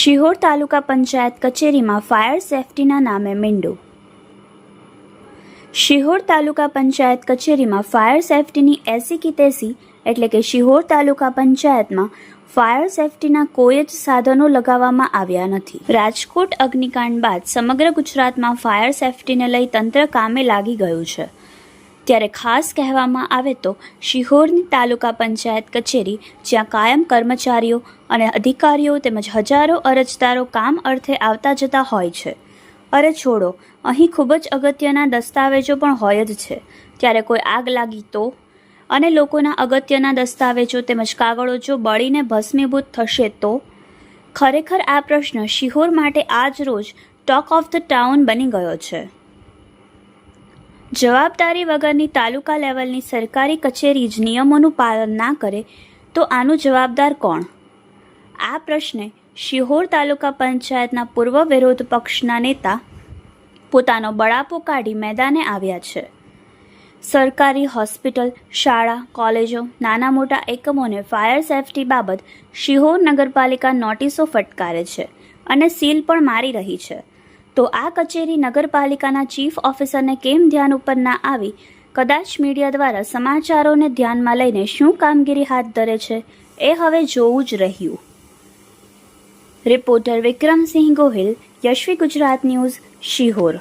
શિહોર તાલુકા પંચાયત કચેરીમાં ફાયર સેફટીના નામે મીંડું. શિહોર તાલુકા પંચાયત કચેરીમાં ફાયર સેફટીની એસી કે તેસી એટલે કે શિહોર તાલુકા પંચાયતમાં ફાયર સેફટીના કોઈ જ સાધનો લગાવવામાં આવ્યા નથી. રાજકોટ અગ્નિકાંડ બાદ સમગ્ર ગુજરાતમાં ફાયર સેફટીને લઈ તંત્ર કામે લાગી ગયું છે. ત્યારે ખાસ કહેવામાં આવે તો શિહોરની તાલુકા પંચાયત કચેરી, જ્યાં કાયમ કર્મચારીઓ અને અધિકારીઓ તેમજ હજારો અરજદારો કામ અર્થે આવતા જતા હોય છે. અરે છોડો, અહીં ખૂબ જ અગત્યના દસ્તાવેજો પણ હોય જ છે. ત્યારે કોઈ આગ લાગી તો? અને લોકોના અગત્યના દસ્તાવેજો તેમજ કાગળો જો બળીને ભસ્મીભૂત થશે તો? ખરેખર આ પ્રશ્ન શિહોર માટે આજ રોજ ટોક ઓફ ધ ટાઉન બની ગયો છે. જવાબદારી વગરની તાલુકા લેવલની સરકારી કચેરી જ નિયમોનું પાલન ના કરે, તો આનું જવાબદાર કોણ? આ પ્રશ્ને શિહોર તાલુકા પંચાયતના પૂર્વ વિરોધ પક્ષના નેતા પોતાનો બળાપો કાઢી મેદાને આવ્યા છે. સરકારી હોસ્પિટલ, શાળા, કોલેજો, નાના મોટા એકમોને ફાયર સેફટી બાબત શિહોર નગરપાલિકા નોટિસો ફટકારે છે અને સીલ પણ મારી રહી છે. તો આ કચેરી નગરપાલિકાના ચીફ ઓફિસરને કેમ ધ્યાન ઉપર ના આવી? કદાચ મીડિયા દ્વારા સમાચારોને ધ્યાનમાં લઈને શું કામગીરી હાથ ધરે છે? એ હવે જોવું જ રહ્યું. Reporter Vikramsinh Gohil, Yashvi Gujarat news, Sihor.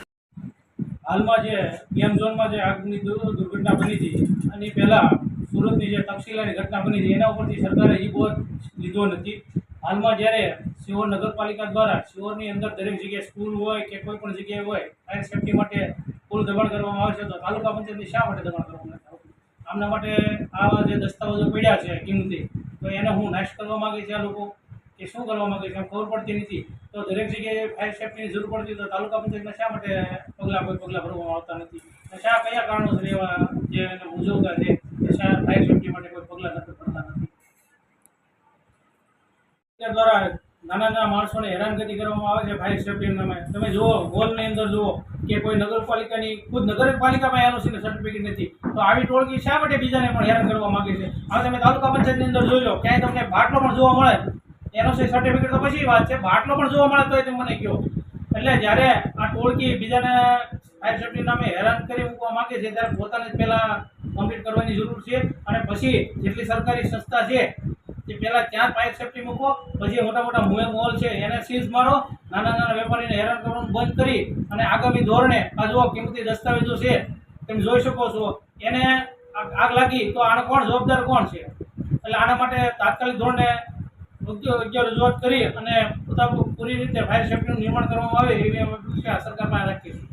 હાલમાં જે ગેમ જે આગની દુર્ઘટના બની હતી, અને પહેલાં સુરતની જે તક્ષશિલાની ઘટના બની હતી, એના ઉપરથી સરકારે ઈ બોધ લીધો નથી. હાલમાં જ્યારે શિહોર નગરપાલિકા દ્વારા શિહોરની અંદર દરેક જગ્યાએ સ્કૂલ હોય કે કોઈ પણ જગ્યાએ હોય ફાયર સેફટી માટે પૂરું દબાણ કરવામાં આવે છે તો તાલુકા પંચાયતની શા માટે દબાણ કરવામાં આમના માટે આવા જે દસ્તાવેજો પડ્યા છે કિંમતી, તો એને હું નાશ કરવા માગે છે આ લોકો કે શું કરવા માગે છે ખબર પડતી નથી. તો દરેક જગ્યાએ ફાયર સેફ્ટીની જરૂર પડતી તો તાલુકા પંચાયતમાં શા માટે પગલાં કોઈ પગલાં ભરવામાં આવતા નથી? શા, કયા કારણોસર એવા જે એને ઉજવતા છે શા ફાયર સેફ્ટી માટે કોઈ પગલાં નથી ભરતા નથી? દ્વારા નાના નાના માણસોને હેરાનગતિ કરવામાં આવે છે ફાયર સેફ્ટી નામે તમે જુઓ ગોલની અંદર જુઓ કે કોઈ નગરપાલિકાની, ખુદ નગરપાલિકામાં એનઓસીનું સર્ટિફિકેટ નથી. તો આવી ટોળકી શા માટે બીજાને પણ હેરાન કરવા માંગે છે? હવે તમે તાલુકા પંચાયતની અંદર જોઈ લો, ક્યાંય તમને બાટલો પણ જોવા મળે. એનઓસી સર્ટિફિકેટ તો પછી વાત છે, બાટલો પણ જોવા મળે તો તમે મને કહો એટલે જ્યારે આ ટોળકી બીજાને ફાયર સેફ્ટી નામે હેરાન કરી મૂકવા માંગે છે, ત્યારે પોતાને પહેલાં કમ્પ્લીટ કરવાની જરૂર છે. અને પછી જેટલી સરકારી સંસ્થા છે એ પહેલાં ત્યાં પાઇપ સેફટી મૂકો, પછી મોટા મોટા મુએ મોલ છે, એને સીઝ મારો, નાના નાના વેપારીને હેરાન કરવાનું બંધ કરી અને આગામી ધોરણે, આ જો કિંમતી દસ્તાવેજો છે, તમે જોઈ શકો છો, એને આગ લાગી તો આને કોણ જવાબદાર કોણ છે? એટલે આના માટે તાત્કાલિક ધોરણે યોગ્ય રજૂઆત કરી અને પૂરી રીતે ફાયર સેફ્ટીનું નિર્માણ કરવામાં આવે એવી અમે સરકાર પાસે રાખીશું